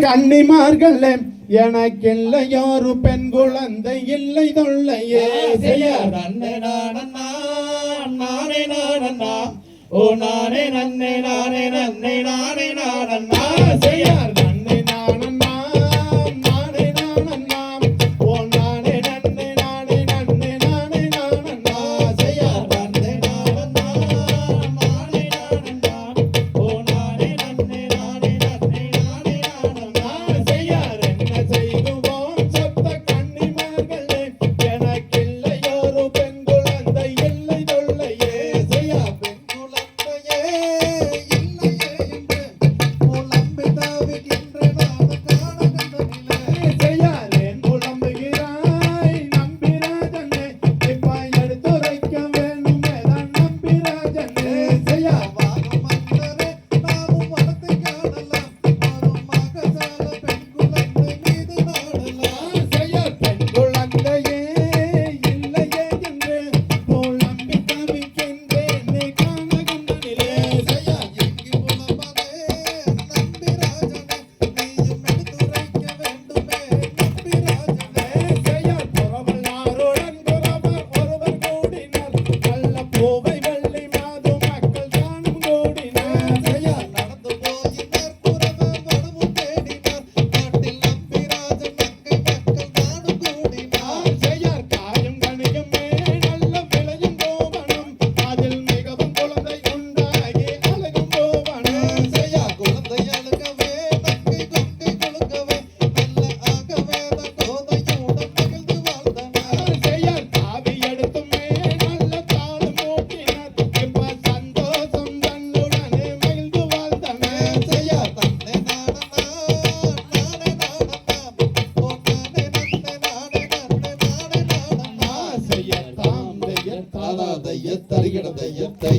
கன்னிமார்கள் எனக்கில்லை யாரு பெண் குழந்தை இல்லை தொல்லையே. ஓ நானே நன்னை நானே நன்னை நானே நானண்ணா. செய்யார் தாதா தைய தருகிட தைய தை